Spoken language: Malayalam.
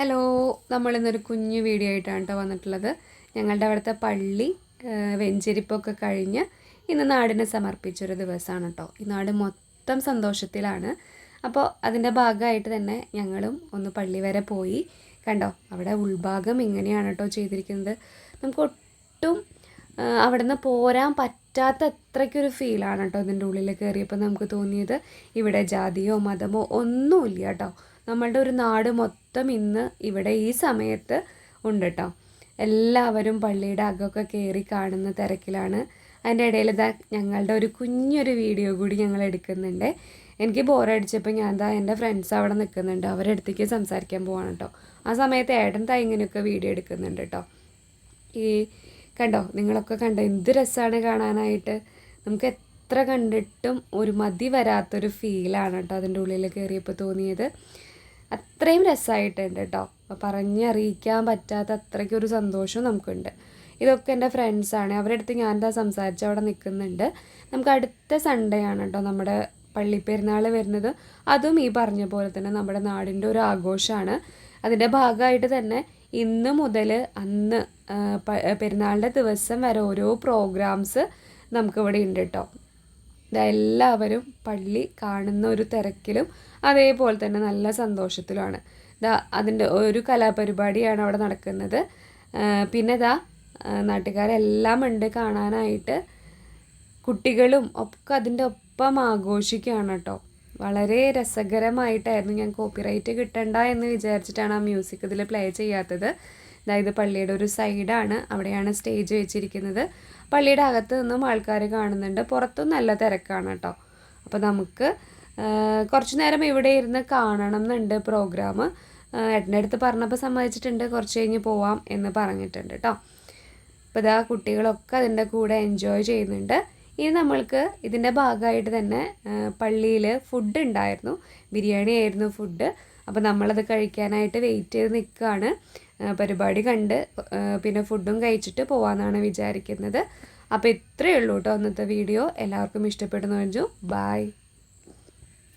ഹലോ നമ്മളിന്നൊരു കുഞ്ഞു വീഡിയോ ആയിട്ടാണ് കേട്ടോ വന്നിട്ടുള്ളത്. ഞങ്ങളുടെ അവിടുത്തെ പള്ളി വെഞ്ചരിപ്പൊക്കെ കഴിഞ്ഞ് ഇന്ന് നാടിന് സമർപ്പിച്ചൊരു ദിവസമാണ് കേട്ടോ ഈ നാട് മൊത്തം സന്തോഷത്തിലാണ്. അപ്പോൾ അതിന്റെ ഭാഗമായിട്ട് തന്നെ ഞങ്ങളും ഒന്ന് പള്ളി വരെ പോയി. കണ്ടോ അവിടെ ഉൾഭാഗം ഇങ്ങനെയാണ് കേട്ടോ ചെയ്തിരിക്കുന്നത്. നമുക്ക് ഒട്ടും അവിടെ നിന്ന് പോരാൻ പറ്റാത്ത അത്രയ്ക്കൊരു ഫീലാണ് കേട്ടോ ഇതിന്റെ ഉള്ളിൽ കയറിയപ്പോൾ നമുക്ക് തോന്നിയത്. ഇവിടെ ജാതിയോ മതമോ ഒന്നുമില്ല കേട്ടോ നമ്മളുടെ ഒരു നാട് മൊത്തം ഇന്ന് ഇവിടെ ഈ സമയത്ത് ഉണ്ട് കേട്ടോ എല്ലാവരും പള്ളിയുടെ അകമൊക്കെ കയറി കാണുന്ന തിരക്കിലാണ്. അതിന്റെ ഇടയിൽ ഇതാ ഞങ്ങളുടെ ഒരു കുഞ്ഞൊരു വീഡിയോ കൂടി ഞങ്ങൾ എടുക്കുന്നുണ്ട്. എനിക്ക് ബോറടിച്ചപ്പോൾ ഞാൻ എന്താ എന്റെ ഫ്രണ്ട്സ് അവിടെ നിൽക്കുന്നുണ്ട്. അവരുടെ അടുത്തേക്ക് സംസാരിക്കാൻ പോവാണ് കേട്ടോ ആ സമയത്ത് ഏട്ടൻ ഇങ്ങനെയൊക്കെ വീഡിയോ എടുക്കുന്നുണ്ട് കേട്ടോ ഈ കണ്ടോ? നിങ്ങളൊക്കെ കണ്ടോ? എന്ത് രസമാണ് കാണാനായിട്ട്. നമുക്ക് എത്ര കണ്ടിട്ടും ഒരു മതി വരാത്തൊരു ഫീലാണ് കേട്ടോ അതിന്റെ ഉള്ളിൽ കയറിയപ്പോൾ തോന്നിയത്. അത്രയും രസമായിട്ടുണ്ട് കേട്ടോ പറഞ്ഞറിയിക്കാൻ പറ്റാത്ത അത്രയ്ക്കൊരു സന്തോഷവും നമുക്കുണ്ട്. ഇതൊക്കെ എന്റെ ഫ്രണ്ട്സാണ് അവരുടെ അടുത്ത് ഞാൻ എന്താ സംസാരിച്ച് അവിടെ നിൽക്കുന്നുണ്ട്. നമുക്ക് അടുത്ത സൺഡേ ആണ് കേട്ടോ നമ്മുടെ പള്ളിപ്പെരുന്നാൾ വരുന്നത്. അതും ഈ പറഞ്ഞ പോലെ തന്നെ നമ്മുടെ നാടിന്റെ ഒരു ആഘോഷമാണ്. അതിന്റെ ഭാഗമായിട്ട് തന്നെ ഇന്ന് മുതൽ അന്ന് പെരുന്നാളിന്റെ ദിവസം വരെ ഓരോ പ്രോഗ്രാംസ് നമുക്കിവിടെ ഉണ്ട് കേട്ടോ ഇതെല്ലാവരും പള്ളി കാണുന്ന ഒരു തിരക്കിലും അതേപോലെ തന്നെ നല്ല സന്തോഷത്തിലുമാണ്. ഇതാ അതിന്റെ ഒരു കലാപരിപാടിയാണ് അവിടെ നടക്കുന്നത്. പിന്നെ ഇതാ നാട്ടുകാരെല്ലാം ഉണ്ട് കാണാനായിട്ട്. കുട്ടികളും ഒക്കെ അതിന്റെ ഒപ്പം ആഘോഷിക്കുകയാണ് കേട്ടോ. വളരെ രസകരമായിട്ടായിരുന്നു ഞാൻ കോപ്പിറൈറ്റ് കിട്ടണ്ട എന്ന് വിചാരിച്ചിട്ടാണ് ആ മ്യൂസിക് ഇതിൽ പ്ലേ ചെയ്യാത്തത്. അതായത് പള്ളിയുടെ ഒരു സൈഡാണ് അവിടെയാണ് സ്റ്റേജ് വെച്ചിരിക്കുന്നത്. പള്ളിയുടെ അകത്ത് നിന്നും ആൾക്കാർ കാണുന്നുണ്ട്. പുറത്തും നല്ല തിരക്കാണ് കേട്ടോ. അപ്പോൾ നമുക്ക് കുറച്ച് നേരം ഇവിടെ ഇരുന്ന് കാണണം എന്നുണ്ട് പ്രോഗ്രാം. ഏട്ടന്റെ അടുത്ത് പറഞ്ഞപ്പോൾ സമ്മതിച്ചിട്ടുണ്ട്. കുറച്ച് കഴിഞ്ഞ് പോവാം എന്ന് പറഞ്ഞിട്ടുണ്ട് കേട്ടോ. അപ്പോൾ ഇതാ കുട്ടികളൊക്കെ അതിന്റെ കൂടെ എൻജോയ് ചെയ്യുന്നുണ്ട്. ഇനി നമ്മൾക്ക് ഇതിന്റെ ഭാഗമായിട്ട് തന്നെ പള്ളിയിൽ ഫുഡ് ഉണ്ടായിരുന്നു. ബിരിയാണി ആയിരുന്നു ഫുഡ് അപ്പോൾ നമ്മളത് കഴിക്കാനായിട്ട് വെയിറ്റ് ചെയ്ത് നിൽക്കുകയാണ്. പരിപാടി കണ്ട് പിന്നെ ഫുഡും കഴിച്ചിട്ട് പോകാമെന്നാണ് വിചാരിക്കുന്നത്. അപ്പോൾ ഇത്രയേ ഉള്ളൂ കേട്ടോ അന്നത്തെ വീഡിയോ. എല്ലാവർക്കും ഇഷ്ടപ്പെടുന്നു വെച്ചു ബായ്